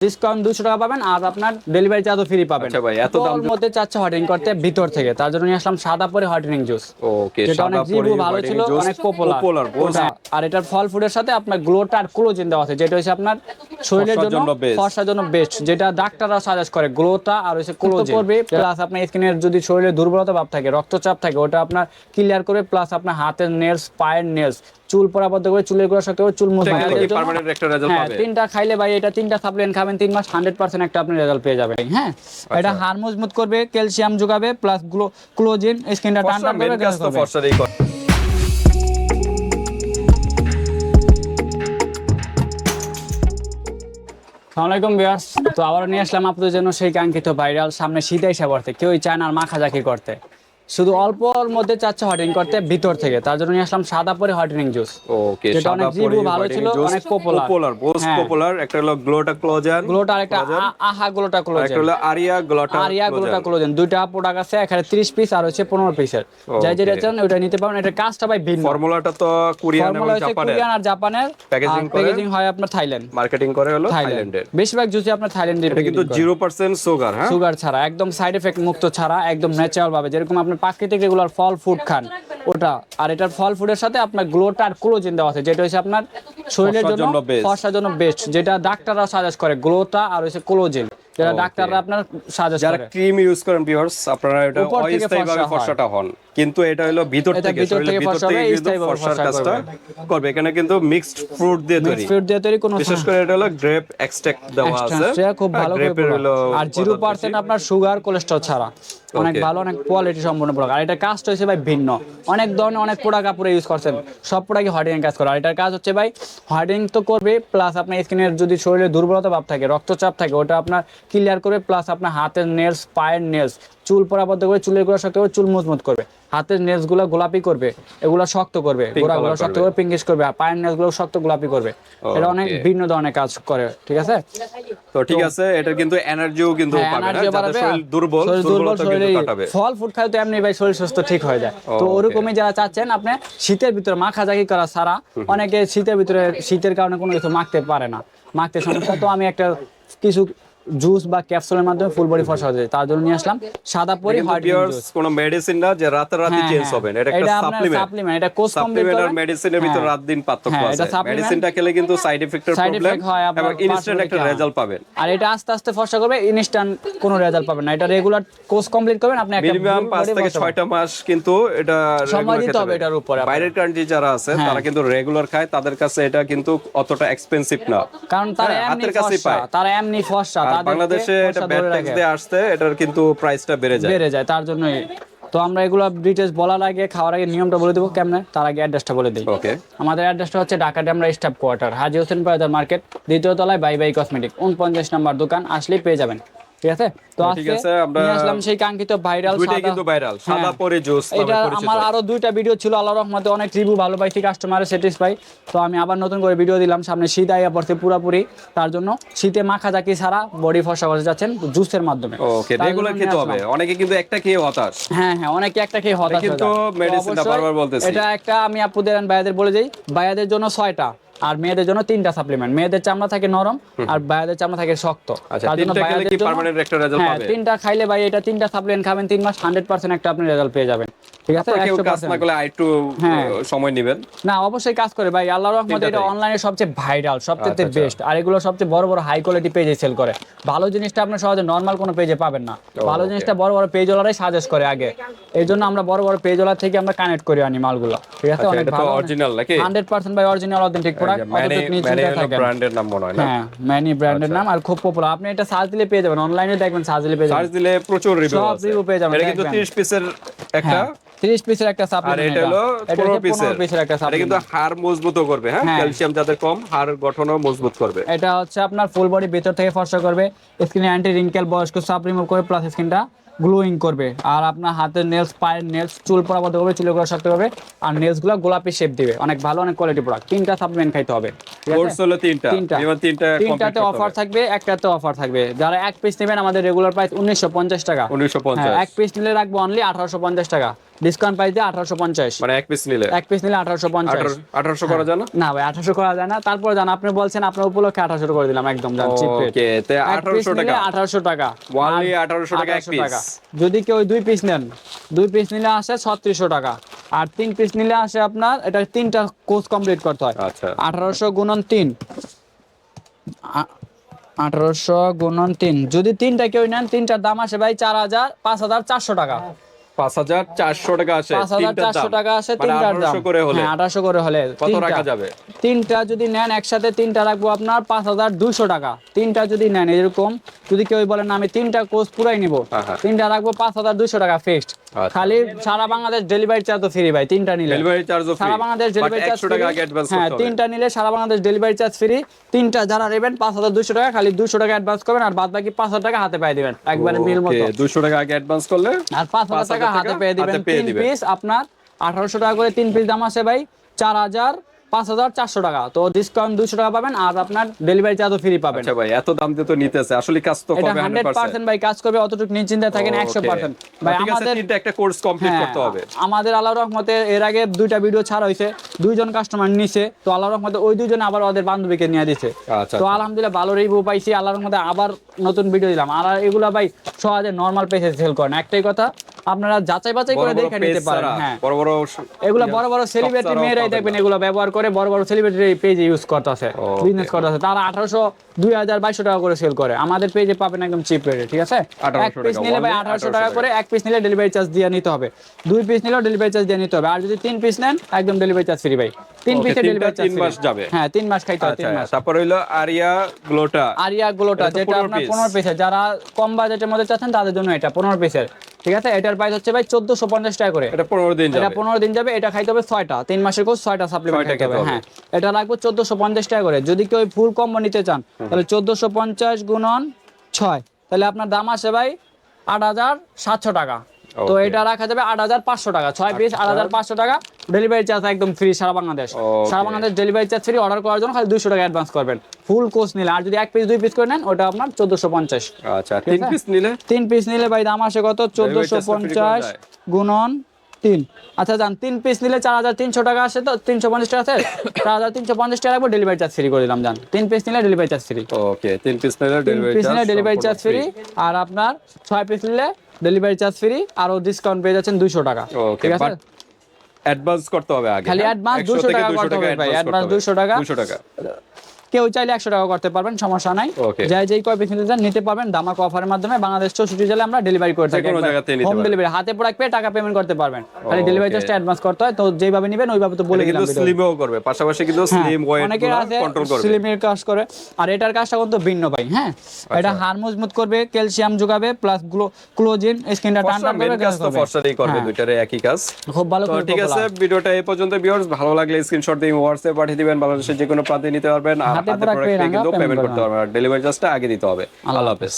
Discount দুশো টাকা পাবেন আর আপনার ডেলিভারি চার্জও ফ্রি পাবেন। আচ্ছা ভাই, এত দাম মধ্যে চাচ্ছে হটিং করতে ভিতর থেকে তার জন্য নিয়ে আসলাম সাদা পরে হটিং জুস ওকে যেটা অনেক রিভিউ ভালো ছিল অনেক পপুলার আর এটার ফল ফুডের সাথে আপনার গ্লোটা আর কোলোজিন দেওয়া আছে যেটা হচ্ছে আপনার শরীরের জন্য জন্য ফর্সার জন্য বেস্ট যেটা ডাক্তাররা সাজেস্ট করে গ্লোটা আর হচ্ছে কোলোজিন করবে প্লাস আপনার স্কিনের যদি শরীরে দুর্বলতা ভাব থাকে রক্তচাপ থাকে ওটা আপনার ক্লিয়ার করবে প্লাস আপনার হাতের নেলস পায়ের নেলস চুল পড়া বন্ধ করে চুলের গোড়া শক্ত করে চুল রেজাল্ট হ্যাঁ তিনটা খাইলে ভাই এটা তিনটা সাপ্লিমেন্ট খাবেন তিন মাস হান্ড্রেড পার্সেন্ট একটা আপনি রেজাল্ট পেয়ে যাবেন হ্যাঁ? আচ্ছা। এটা হাড় মজবুত করবে ক্যালসিয়াম যোগাবে প্লাস ক্লোজিন স্কিনটা টান টান করবে সালামালাইকুম বিয়ার্স তো আবার নিয়ে আসলাম আপনাদের জন্য সেই কাঙ্ক্ষিত ভাইরাল সামনে শীত এসে পড়তে কেউই চায় না আর মাখাজাকি করতে। শুধু অল্পর মধ্যে চাচ্ছে হটিং করতে ভিতর থেকে। তার জন্য নিয়ে আসলাম সাদা পরে হটিং জুস ওকে অনেক review ভালো ছিল, অনেক popular। Popular most. পপুলার একটা হলো গ্লোটা ক্লোজার গ্লোটা আরেকটা আহা গ্লোটা একটা হলো আরিয়া গ্লোটা আর ইয়া গ্লোটা ক্লোজেন দুইটা প্রোডাক্ট আছে এখানে 30 পিস আর হচ্ছে 15 পিসের যাই যেটা Okay. চান ওটা নিতে পারেন এটা কাজটা ভাই ভিন্ন। ফর্মুলাটা তো কোরিয়ান এবং জাপানের কোরিয়ান আর জাপানের Packaging করে? প্যাকেজিং হয় আপনার থাইল্যান্ড মার্কেটিং করে হলো থাইল্যান্ড থাইল্যান্ডের বেশিরভাগ জুসই আপনার থাইল্যান্ডে এটা কিন্তু জিরো পার্সেন্ট সুগার হ্যাঁ? সুগার ছাড়া একদম সাইড এফেক্ট মুক্ত ছাড়া একদম ন্যাচারাল ভাবে। যেরকম আপনার প্রাকৃতিক রেগুলার ফল ফুড খান ওটা। আর এটার ফল ফুডের সাথে আপনার গ্লোটা আর ক্লোজিন দেওয়া আছে যেটা হচ্ছে আপনার শরীরের জন্য ফর্সার জন্য বেস্ট যেটা ডাক্তাররা সাজেস্ট করে গ্লোটা আর হচ্ছে ক্লোজিন যেটা ডাক্তাররা আপনার সাজেস্ট করে যারা করে। ক্রিম ইউজ করেন ভিউয়ার্স আপনারা এটা অস্থায়ীভাবে ফর্সা ফর্সাটা হন। কিন্তু এটা হলো ভিতর থেকে শরীরের ভিতর থেকে কিন্তু ফর্সার কাজটা করবে। এখানে কিন্তু মিক্সড ফ্রুট দিয়ে তৈরি। ফ্রুট দিয়ে তৈরি কোনো বিশেষ করে এটা হলো গ্রেপ এক্সট্রাক্ট দেওয়া আছে। খুব ভালো করে আর জিরো পদার্থ পার্সেন্ট আপনার সুগার কোলেস্ট্রল ছাড়া। অনেক ভালো অনেক কোয়ালিটি সম্পূর্ণ প্রোডাক্ট আর এটার কাজটা হচ্ছে ভাই ভিন্ন। অনেক ধরনের অনেক প্রোডাক্ট আপনারা ইউজ করছেন। সব প্রোডাক্টই হার্ডিং কাজ করে। আর এটার কাজ হচ্ছে ভাই হার্ডিং তো করবে প্লাস আপনার স্কিনের যদি শরীরে দুর্বলতা ভাব থাকে রক্তচাপ থাকে ওটা আপনার ক্লিয়ার করবে প্লাস আপনার হাতের নেলস পায়ের নেলস চুল পড়া বন্ধ করে চুলের গোড়া শক্ত করে চুল মজবুত করবে। হাতের নেলসগুলো গোলাপি করবে এগুলো শক্ত করবে গোড়া গুলো শক্ত করবে। করে পিঙ্কিশ করবে আর পায়ের নেলসগুলো শক্ত গোলাপি করবে। এটা অনেক ভিন্ন ধরনের কাজ করে ঠিক আছে? তো ঠিক আছে এটা কিন্তু এনার্জিও কিন্তু হ্যাঁ, পাবে হ্যাঁ? যাদের শরীর দুর্বল শরীর দুর্বল দুর্বলতা কিন্তু কাটাবে। ফল ফুড খাই তো এমনি ভাই শরীর সুস্থ ঠিক হয়ে যায়। তো ওরকমই যারা চাচ্ছেন আপনি শীতের ভিতরে মাখা জাগি করা ছাড়া অনেকে শীতের ভিতরে শীতের কারণে কোনো কিছু মাখতে পারে না। মাখতে সমস্যা তো আমি একটা কিছু জুস বা ক্যাপসুলের মাধ্যমে ফুল বডি ফসা যায়। তার জন্য নিয়ে আসলাম সাদা পরি হোয়াইট viewers, কোনো মেডিসিন না যে রাতারাতি চেঞ্জ হবে এটা একটা সাপ্লিমেন্ট সাপ্লিমেন্ট এটা কোর্স কমপ্লিট সাপ্লিমেন্ট আর করে। মেডিসিনের ভিতর রাত দিন পার্থক্য হ্যাঁ, আছে। মেডিসিনটা খেলে কিন্তু সাইড এফেক্টের প্রবলেম হয় এবং ইনস্ট্যান্ট একটা হ্যাঁ। রেজাল্ট পাবেন। আর এটা আস্তে আস্তে ফসা করবে ইনস্ট্যান্ট কোনো রেজাল্ট পাবেন না। এটা রেগুলার কোর্স কমপ্লিট করবেন আপনি একটা মিনিমাম full পাঁচ body থেকে ফসা ছয়টা মাস কিন্তু এটা সময় দিতে হবে এটার উপরে। বাইরের কান্ট্রি যারা আছে হ্যাঁ। তারা কিন্তু রেগুলার খায় তাদের কাছে এটা কিন্তু অতটা এক্সপেন্সিভ না। কারণ তারা হ্যাঁ, এমনি ফর্সা তারা এমনি তাদেরকে বাংলাদেশে এটা ব্যাড ট্যাক্স দিয়ে আসছে এটার কিন্তু প্রাইসটা বেড়ে যায়। বেড়ে যায় তার জন্যই। তো আমরা এগুলো ডিটেলস বলার আগে খাওয়ার আগে নিয়মটা বলে দেবো কেমনে? তার আগে অ্যাড্রেসটা বলে দিই। ওকে আমাদের অ্যাড্রেসটা হচ্ছে Dhaka Demra staff quarter Haji Hossain Bazar market দ্বিতীয় তলায় বাই বাই কসমেটিক উনপঞ্চাশ নাম্বার দোকান আসলেই পেয়ে যাবেন। ঠিক আছে? তো আজকে আমরা- নিয়ে আসলাম সেই কাঙ্ক্ষিত ভাইরাল দুইটাই কিন্তু ভাইরাল সাদা পরে জুস এটা আমার আরও দুইটা ভিডিও ছিল আল্লাহ রহমতে অনেক রিভিউ ভালো পাইছি কাস্টমারের স্যাটিসফাই তো আমি আবার নতুন করে ভিডিও দিলাম সামনে শীত আইয়া পড়ছে পুরাপুরি তার জন্য শীতে মাখা জাকি ছাড়া বডি ফসা করতে যাচ্ছেন জুসের মাধ্যমে। ওকে রেগুলার খেতে হবে। অনেকে কিন্তু একটা খেয়ে হতাশ। হ্যাঁ হ্যাঁ অনেকে একটা খেয়ে হতাশ হয়ে কিন্তু বারবার বলতেছি। এটা একটা আমি আপুদের আর ভাইয়াদের বলে যাই ভাইয়াদের জন্য ছয়টা। আর মেয়েদের জন্য তিনটা সাপ্লিমেন্ট মেয়েদের চামড়া থাকে নরম আর ভাইয়াদের চামড়া থাকে শক্ত। আচ্ছা তার জন্য ভাইয়াদের হ্যাঁ তিনটা খাইলে ভাই এটা তিনটা সাপ্লিমেন্ট খাবেন তিন মাস হান্ড্রেড পার্সেন্ট একটা আপনি রেজাল্ট পেয়ে যাবেন। ঠিক আছে? কাজ না করলে হ্যাঁ। সময় নেবেন? না অবশ্যই কাজ করে ভাই। রহমতে এটা অনলাইনে সবচেয়ে ভাইরাল সবচেয়ে আচ্ছা, আচ্ছা। বেস্ট আর এগুলো সবচেয়ে বড় বড় হাই কোয়ালিটি পেজে সেল করে। ভালো জিনিসটা আপনি সহজে নর্মাল কোনো পেজে পাবেন না। ভালো জিনিসটা বড় বড় পেজওয়ালারাই সাজেস্ট করে আগে। এই জন্য আমরা বড় বড় পেজওয়ালা থেকে আমরা কানেক্ট করি আনি মালগুলো। ঠিক আছে? আচ্ছা, অনেক ভালো। original নাকি? হান্ড্রেড পার্সেন্ট ভাই অরিজিনাল অথেন্টিক প্রোডাক্ট অতটুকু নিচে থাকে ব্র্যান্ডের নাম মনে হয় না? হ্যাঁ ম্যানি ব্র্যান্ডের নাম আর খুব পপুলার আপনি এটা সার্চ দিলে পেয়ে যাবেন অনলাইনে দেখবেন সার্চ দিলে পেয়ে চার্জ যাবেন। দিলে প্রচুর রিভিউ সব আছে। পেয়ে যাবেন, এটা কিন্তু 30 পিসের একটা। 30 পিসের একটা আর এটা হলো 15 পিসের পিসের একটা এটা কিন্তু হাড় মজবুতও করবে হ্যাঁ। ক্যালসিয়াম যাদের কম হাড় গঠনও মজবুত করবে। এটা হচ্ছে আপনার ফুল বডি ভিতর থেকে ফর্সা করবে স্কিনে অ্যান্টি রিঙ্কেল বয়স্ক সাপ রিমুভ করে প্লাস স্কিনটা গ্লোয়িং করবে। আর আপনার হাতের নেলস পায়ের নেলস চুল পড়া বন্ধ করবে চুলে করা শক্ত হবে আর নেলসগুলো গোলাপি শেপ দিবে। অনেক ভালো অনেক কোয়ালিটি প্রোডাক্ট তিনটা সাপ্লিমেন্ট খাইতে হবে। কোর্স হলো তিনটা। তিনটা। তিনটা তিনটাতে অফার থাকবে একটাতে অফার থাকবে। যারা এক পিস নেবেন আমাদের রেগুলার প্রাইস উনিশশো পঞ্চাশ টাকা। উনিশশো হ্যাঁ, এক পিস নিলে রাখব অনলি আঠারোশো পঞ্চাশ টাকা। ডিসকাউন্ট প্রাইস দিয়ে আঠারোশো পঞ্চাশ। মানে এক পিস নিলে? এক পিস নিলে আঠারোশো পঞ্চাশ। আঠারোশো করা যায় না? না ভাই আঠারোশো করা যায় না। তারপর জান আপনি বলছেন আপনার উপলক্ষে আঠারোশো করে দিলাম একদম জান চিপ রেট ওকে তে আঠারোশো টাকা। আঠারোশো টাকা। 1800 টাকা এক 1800 piece। টাকা। যদি কেউ দুই পিস নেন দুই পিস নিলে আসে ছত্রিশশো টাকা। আর তিন পিস নিলে আসে আপনার এটা তিনটা কোর্স কমপ্লিট করতে হয়। আচ্ছা। আঠারোশো গুণন তিন। আঠারোশো গুণন তিন। যদি তিনটা কেউ নেন তিনটার দাম আসে ভাই চার হাজার পাঁচ হাজার চারশো টাকা। পাঁচ হাজার চারশো টাকা আছে পাঁচ হাজার চারশো টাকা আছে মানে তিনটার দাম। করে হলে। হ্যাঁ আঠারোশো করে হলে। কত। রাখা যাবে? তিনটা যদি নেন একসাথে তিনটা রাখব আপনার পাঁচ হাজার দুইশো টাকা। তিনটা যদি নেন এরকম যদি কেউ বলেন আমি তিনটা কোর্স পুরাই নিব। হ্যাঁ, হ্যাঁ। তিনটা রাখব পাঁচ হাজার দুইশো টাকা ফিক্সড। খালি সারা বাংলাদেশ ডেলিভারি চার্জ তো ফ্রি ভাই তিনটা নিলে। ডেলিভারি চার্জ ফ্রি সারা বাংলাদেশ ডেলিভারি চার্জ টাকা আগে অ্যাডভান্স হ্যাঁ করতে হবে। তিনটা নিলে সারা বাংলাদেশ ডেলিভারি চার্জ ফ্রি তিনটা যারা নেবেন পাঁচ হাজার দুশো টাকা খালি দুশো টাকা অ্যাডভান্স করবেন আর বাদ বাকি পাঁচ হাজার টাকা হাতে পেয়ে দিবেন একবারে মিল মতো। দুশো টাকা আগে অ্যাডভান্স করলে আর পাঁচ হাজার 5,000 টাকা হাতে পেয়ে দিবেন তিন পিস আপনার আঠারোশো টাকা করে তিন পিস দাম আছে ভাই চার হাজার পাঁচ হাজার চারশো টাকা। তো ডিসকাউন্ট দুশো টাকা পাবেন আর আপনার ডেলিভারি চার্জও ফ্রি পাবেন। আচ্ছা ভাই এত দাম দিয়ে তো নিতেছে আসলে কাজ তো এটা হান্ড্রেড পার্সেন্ট ভাই কাজ করবে অতটুকু থাকেন একশো পার্সেন্ট ভাই আমাদের একটা কোর্স কমপ্লিট হ্যাঁ, করতে হবে। আমাদের আল্লাহ রহমতে এর আগে দুইটা ভিডিও ছাড়া হয়েছে দুইজন কাস্টমার নিছে তো আল্লাহ রহমতে ওই দুইজন আবার ওদের বান্ধবীকে নিয়ে দিছে। আচ্ছা তো আলহামদুলিল্লাহ ভালো রিভিউ পাইছি আল্লাহর রহমতে আবার নতুন ভিডিও দিলাম। আর এগুলা ভাই সহজে নর্মাল পেজে সেল করেন একটাই কথা আপনারা যাচাই বাছাই করে দেখে নিতে পারেন হ্যাঁ। বড় বড় এগুলো বড় বড় সেলিব্রিটি মেয়েরাই দেখবেন। এগুলো ব্যবহার করে বড় বড় সেলিব্রিটি পেজে ইউজ করতেছে. বিজনেস করতেছে। তারা আঠারোশো দুই হাজার বাইশশো টাকা করে সেল করে। আমাদের পেজে পাবেন একদম চিপ রেটে ঠিক আছে? 1800 এক পিস টাকা, নিলে ভাই 1800 টাকা করে এক পিস নিলে ডেলিভারি চার্জ দিয়ে নিতে হবে। দুই পিস নিলেও ডেলিভারি চার্জ দিয়ে নিতে হবে। আর যদি তিন পিস নেন একদম ডেলিভারি চার্জ ফ্রি ভাই। তিন পিসে ডেলিভারি চার্জ তিন মাস যাবে। হ্যাঁ তিন মাস খাইতে হয় আচ্ছা তিন মাস। তারপর হইল আরিয়া গ্লোটা। আরিয়া গ্লোটা যেটা 15 আপনার piece। পনেরো পিসের যারা কম বাজেটের মধ্যে চাচ্ছেন তাদের জন্য এটা পনেরো পিসের ঠিক আছে? এটার প্রাইস হচ্ছে ভাই চোদ্দশো পঞ্চাশ টাকা করে। এটা পনেরো দিন এটা পনেরো দিন যাবে এটা খাইতে হবে ছয়টা। তিন মাসের কোর্স ছয়টা সাপ্লিমেন্ট খাইতে হবে। হ্যাঁ এটা লাগবে চোদ্দশো পঞ্চাশ টাকা করে। যদি কেউ ফুল কম্বো নিতে চান তাহলে চোদ্দশো পঞ্চাশ গুণন ছয়। তাহলে আপনার দাম আসে ভাই আট হাজার সাতশো টাকা। তো এটা রাখা যাবে আট হাজার পাঁচশো টাকা। ছয় পিস আট হাজার পাঁচশো টাকা। ডেলিভারি চার্জ একদম ফ্রি সারা বাংলাদেশ। সারা Bangladesh delivery charge free order করার জন্য খালি দুশো টাকা অ্যাডভান্স করবেন। ফুল কোর্স নিলে আর যদি এক পিস দুই পিস করে নেন ওটা আপনার চোদ্দশো পঞ্চাশ। আচ্ছা তিন পিস নিলে? তিন পিস নিলে ভাই দাম আসে কত? চোদ্দশো পঞ্চাশ গুণন তিন। আচ্ছা যান তিন পিস নিলে চার হাজার তিনশো টাকা আসে তো? তিনশো পঞ্চাশ টাকা আছে? চার হাজার তিনশো পঞ্চাশ টাকা রাখব ডেলিভারি চার্জ ফ্রি করে দিলাম যান তিন পিস নিলে ডেলিভারি চার্জ ফ্রি ওকে তিন পিস নিলে পিস নিলে ডেলিভারি চার্জ ফ্রি আর আপনার ছয় পিস নিলে ডেলিভারি চার্জ ফ্রি আরও ডিসকাউন্ট পেয়ে যাচ্ছেন দুইশো টাকা। ঠিক আছে? অ্যাডভান্স করতে হবে আগে খালি অ্যাডভান্স 200 টাকা 200 করতে হবে ভাই, হবে। 200 টাকা। 200 টাকা কেউ চাইলে একশো টাকা করতে পারবেন সমস্যা নাই. যাই যেই কয় পিস নিতে চান নিতে পারবেন দামাক অফারের মাধ্যমে বাংলাদেশ চৌষট্টি জেলে আমরা ডেলিভারি করে থাকি। হোম ডেলিভারি হাতে প্রোডাক্ট পেয়ে টাকা পেমেন্ট করতে পারবেন। খালি ডেলিভারি. চার্জটা অ্যাডভান্স করতে হয় তো যেভাবে নেবেন ওইভাবে তো বলে দিলাম স্লিমও করবে পাশাপাশি কিন্তু হ্যাঁ, স্লিম ওয়েট অনেকের আছে কন্ট্রোল করবে। স্লিমের কাজ করে আর এটার কাজটা কিন্তু ভিন্ন ভাই হ্যাঁ? আচ্ছা। এটা হাড় মজবুত করবে ক্যালসিয়াম যোগাবে প্লাস ক্লোজিন স্কিনটা মেন করবে কাজ তো ফর্সারই করবে হ্যাঁ, দুইটারে একই কাজ। খুব ভালো খুব ঠিক আছে। ভিডিওটা এই পর্যন্ত ভিউয়ার্স ভালো লাগলে স্ক্রিনশট দিয়ে হোয়াটসঅ্যাপ পাঠিয়ে দিবেন বাংলাদেশের যে কোনো প্রান্তে নিতে পারবেন হাতে প্রোডাক্ট পেয়ে কিন্তু পেমেন্ট করতে করতে পারবেন ডেলিভারি চার্জটা আগে দিতে হবে। আল্লাহ হাফেজ।